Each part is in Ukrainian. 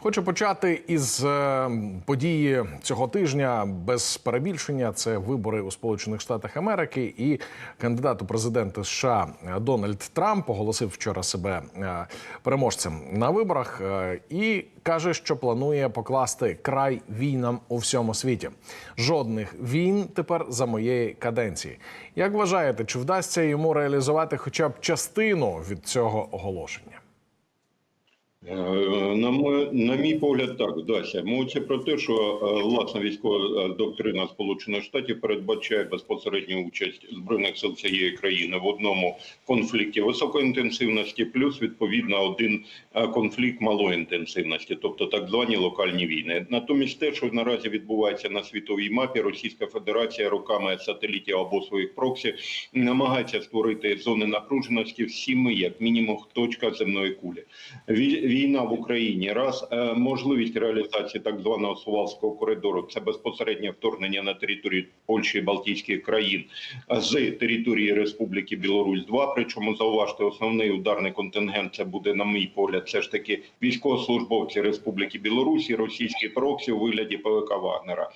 Хочу почати із е, події цього тижня без перебільшення. Це вибори у Сполучених Штатах Америки, і кандидат у президенти США Дональд Трамп оголосив вчора себе е, переможцем на виборах е, і каже, що планує покласти край війнам у всьому світі. Жодних війн тепер за моєї каденції. Як вважаєте, чи вдасться йому реалізувати хоча б частину від цього оголошення? Е, На мой, на мій погляд, так вдасться. Мовиться про те, що е, власна військова е, доктрина Сполучених Штатів передбачає безпосередню участь збройних сил цієї країни в одному конфлікті високої інтенсивності, плюс відповідно один конфлікт малої інтенсивності, тобто так звані локальні війни. Натомість, те, що наразі відбувається на світовій мапі, Російська Федерація роками сателітів або своїх проксі намагається створити зони напруженості всіми, як мінімум, точка земної кулі. Вій- Війна в Україні раз е, можливість реалізації так званого Сувалського коридору це безпосереднє вторгнення на територію Польщі і Балтійських країн з території Республіки Білорусь. Два причому зауважте, основний ударний контингент це буде, на мій погляд, все ж таки військовослужбовці Республіки Білорусь і російські проксі у вигляді ПВК Вагнера.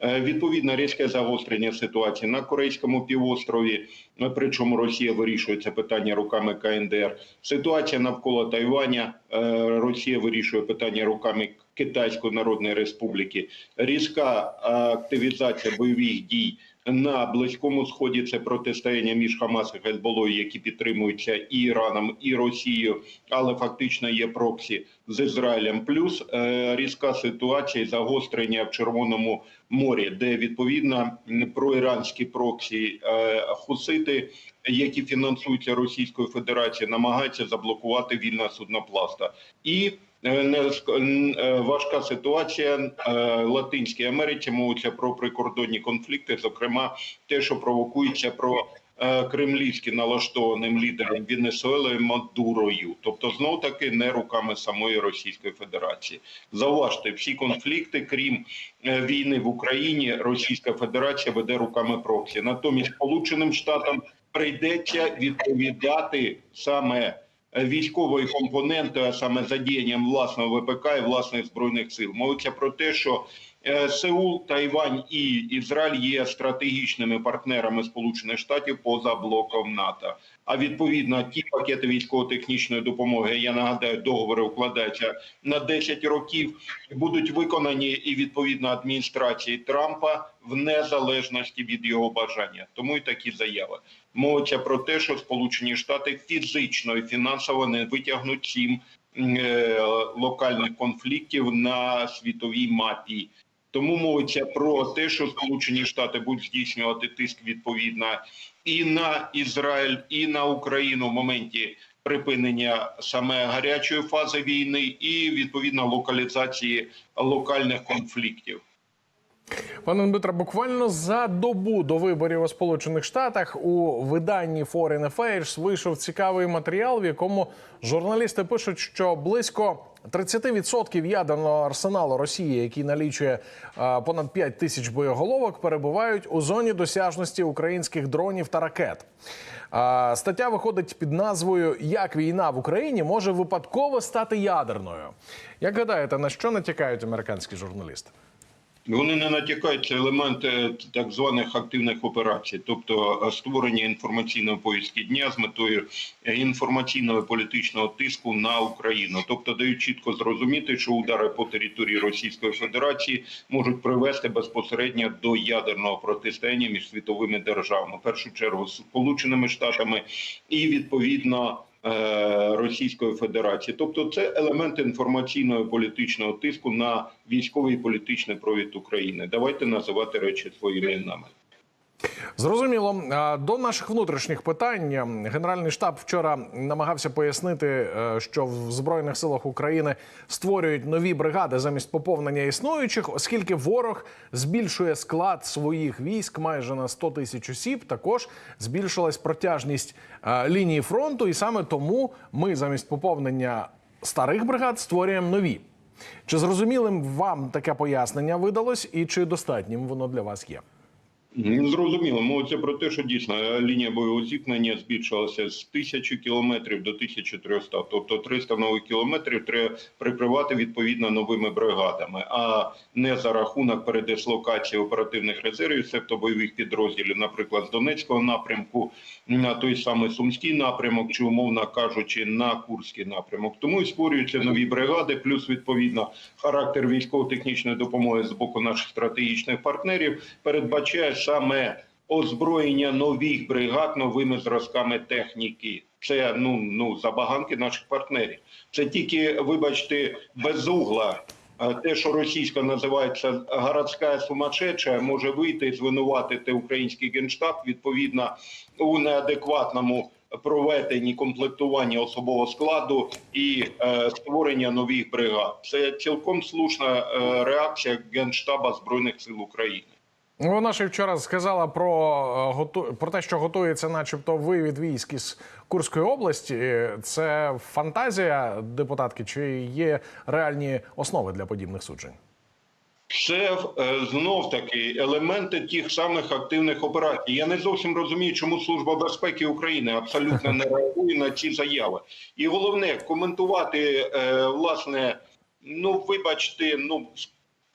Е, Відповідно, різке загострення ситуації на Корейському півострові, е, причому Росія вирішує це питання руками КНДР. Ситуація навколо Тайваня, е, Росія вирішує питання руками Китайської Народної Республіки. Різка активізація бойових дій на близькому сході. Це протистояння між Хамас і Гезболою, які підтримуються і Іраном, і Росією, але фактично є проксі з Ізраїлем. Плюс е, різка ситуація і загострення в Червоному морі, де відповідно проіранські проксі е, хусити, які фінансуються Російською Федерацією, намагаються заблокувати вільна суднопласта і. Е, не е, важка ситуація е, Латинській Америці мовиться про прикордонні конфлікти, зокрема те, що провокується про кремлівськи налаштованим лідером Венесуели Мадурою, тобто знов таки не руками самої Російської Федерації. Зауважте, всі конфлікти, крім війни в Україні, Російська Федерація веде руками проксі. Натомість Сполученим Штатам прийдеться відповідати саме військової компоненти, а саме задіянням власного ВПК і власних збройних сил. Мовиться про те, що е, Сеул, Тайвань і Ізраїль є стратегічними партнерами Сполучених Штатів поза блоком НАТО. А відповідно, ті пакети військово-технічної допомоги, я нагадаю, договори укладаються на 10 років, будуть виконані і відповідно адміністрації Трампа в незалежності від його бажання. Тому і такі заяви. Мовиться про те, що Сполучені Штати фізично і фінансово не витягнуть сім е, локальних конфліктів на світовій мапі. Тому мовиться про те, що Сполучені Штати будуть здійснювати тиск відповідно і на Ізраїль, і на Україну в моменті припинення саме гарячої фази війни, і відповідно локалізації локальних конфліктів. Пане Дмитро, буквально за добу до виборів у Сполучених Штатах у виданні Foreign Affairs вийшов цікавий матеріал, в якому журналісти пишуть, що близько 30% ядерного арсеналу Росії, який налічує понад 5 тисяч боєголовок, перебувають у зоні досяжності українських дронів та ракет. Стаття виходить під назвою Як війна в Україні може випадково стати ядерною. Як гадаєте, на що натякають американські журналісти? Вони не натякають це елементи так званих активних операцій, тобто е, створення інформаційної повістки дня з метою е, інформаційного і політичного тиску на Україну, тобто дають чітко зрозуміти, що удари по території Російської Федерації можуть привести безпосередньо до ядерного протистояння між світовими державами, в першу чергу з Сполученими Штатами і відповідно. Е, Російської Федерації, тобто це елемент інформаційного політичного тиску на військовий і політичний провід України. Давайте називати речі своїми іменами. Зрозуміло. До наших внутрішніх питань Генеральний штаб вчора намагався пояснити, е, що в збройних силах України створюють нові бригади замість поповнення існуючих, оскільки ворог збільшує склад своїх військ майже на 100 тисяч осіб. Також збільшилась протяжність е, лінії фронту, і саме тому ми замість поповнення старих бригад створюємо нові. Чи зрозумілим вам таке пояснення видалось, і чи достатнім воно для вас є? М, Зрозуміло, мовиться про те, що дійсно е, лінія бойового зіткнення збільшилася з 1000 кілометрів до 1300. Тобто 300 нових кілометрів треба прикривати відповідно новими бригадами, а не за рахунок передислокації оперативних резервів, себто бойових підрозділів, наприклад, з Донецького напрямку на той самий Сумський напрямок, чи умовно кажучи, на Курський напрямок. Тому і створюються нові бригади, плюс відповідно характер військово-технічної допомоги з боку наших стратегічних партнерів передбачає саме озброєння нових бригад новими зразками техніки. Це ну ну забаганки наших партнерів. Це тільки, вибачте, без угла. Те, що російська називається городська сумасшедша, може вийти і звинуватити український генштаб відповідно у неадекватному проведенні комплектування особового складу і е, створення нових бригад. Це цілком слушна е, реакція Генштаба збройних сил України. Вона ж і вчора сказала про, е, про те, що готується, начебто, вивід військ із Курської області. Це фантазія депутатки, чи є реальні основи для подібних суджень? Це е, знов таки елементи тих самих активних операцій. Я не зовсім розумію, чому служба безпеки України абсолютно не реагує на ці заяви. І головне коментувати е, власне, ну вибачте, ну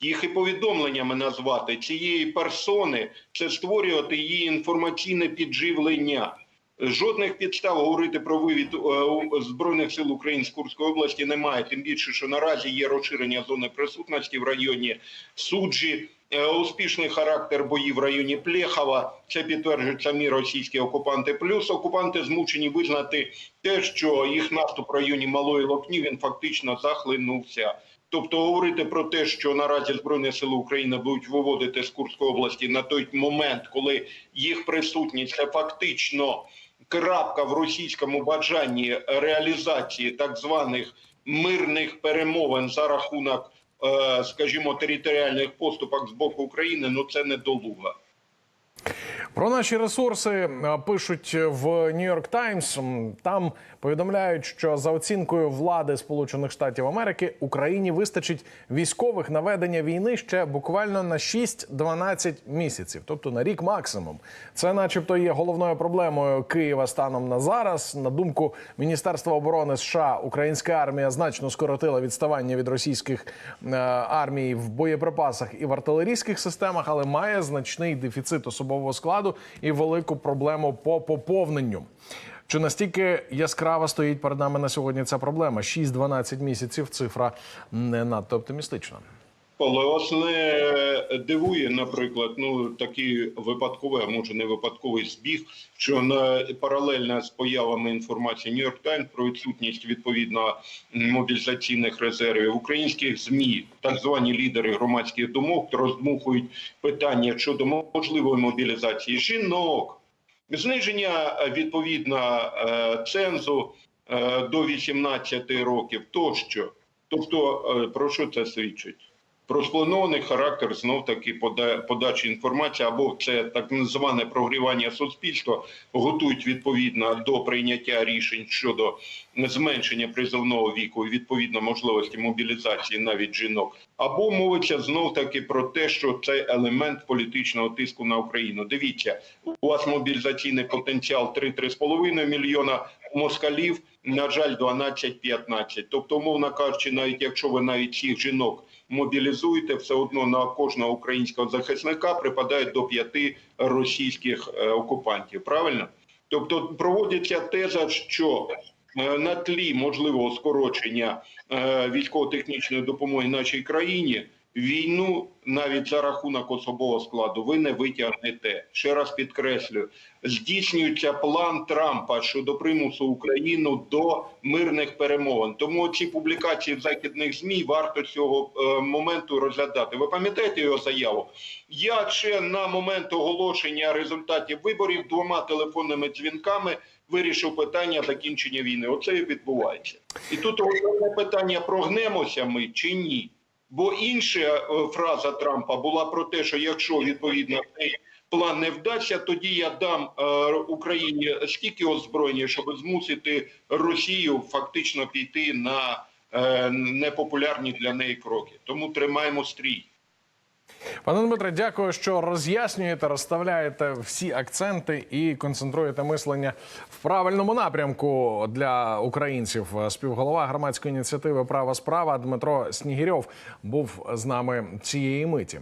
їх і повідомленнями назвати цієї персони, це створювати її інформаційне підживлення. Жодних підстав говорити про вивід е, збройних сил України з Курської області немає. Тим більше, що наразі є розширення зони присутності в районі суджі. е, Успішний характер боїв в районі Плєхова. Це підтверджують самі російські окупанти. Плюс окупанти змушені визнати те, що їх наступ в районі Малої Локні він фактично захлинувся. Тобто говорити про те, що наразі Збройні Сили України будуть виводити з Курської області на той момент, коли їх присутність це фактично крапка в російському бажанні реалізації так званих мирних перемовин за рахунок, е, скажімо, територіальних поступок з боку України, ну це недолуга. Про наші ресурси е, пишуть в Нью-Йорк Таймс. Там повідомляють, що за оцінкою влади Сполучених Штатів Америки Україні вистачить військових на ведення війни ще буквально на 6-12 місяців, тобто на рік максимум. Це, начебто, є головною проблемою Києва станом на зараз. На думку Міністерства оборони США, українська армія значно скоротила відставання від російських е, армій в боєприпасах і в артилерійських системах, але має значний дефіцит особового складу і велику проблему по поповненню. Чи настільки яскрава стоїть перед нами на сьогодні ця проблема? 6-12 місяців цифра не надто оптимістична. Але вас не дивує, наприклад, ну такий випадковий, а може не випадковий збіг, що на паралельно з появами інформації York Times про відсутність відповідно мобілізаційних резервів українських змі, так звані лідери громадських думок, роздмухують питання щодо можливої мобілізації жінок, зниження е, відповідно е, цензу е, до 18 років тощо. Тобто, е, про що це свідчить? Про спланований характер знов таки пода- подачі інформації, або це так зване прогрівання суспільства, готують відповідно до прийняття рішень щодо зменшення призовного віку і відповідно можливості мобілізації навіть жінок, або мовиться знов таки про те, що це елемент політичного тиску на Україну. Дивіться, у вас мобілізаційний потенціал 3-3,5 мільйона москалів. На жаль, 12-15. Тобто, умовно кажучи, навіть якщо ви навіть цих жінок мобілізуєте, все одно на кожного українського захисника припадає до п'яти російських е, окупантів. Правильно? Тобто проводиться теза, що е, на тлі можливого скорочення е, військово-технічної допомоги нашій країні війну навіть за рахунок особового складу ви не витягнете. Ще раз підкреслюю, здійснюється план Трампа щодо примусу Україну до мирних перемовин. Тому ці публікації в західних змі варто цього е, моменту розглядати. Ви пам'ятаєте його заяву? Я ще на момент оголошення результатів виборів двома телефонними дзвінками вирішив питання закінчення війни. Оце і відбувається. І тут головне питання: прогнемося ми чи ні? Бо інша е, фраза Трампа була про те, що якщо відповідно цей план не вдасться, тоді я дам е, Україні стільки озброєння, щоб змусити Росію фактично піти на е, непопулярні для неї кроки. Тому тримаємо стрій. Пане Дмитре, дякую, що роз'яснюєте, розставляєте всі акценти і концентруєте мислення в правильному напрямку для українців. Співголова громадської ініціативи Права справа Дмитро Снігірьов був з нами цієї миті.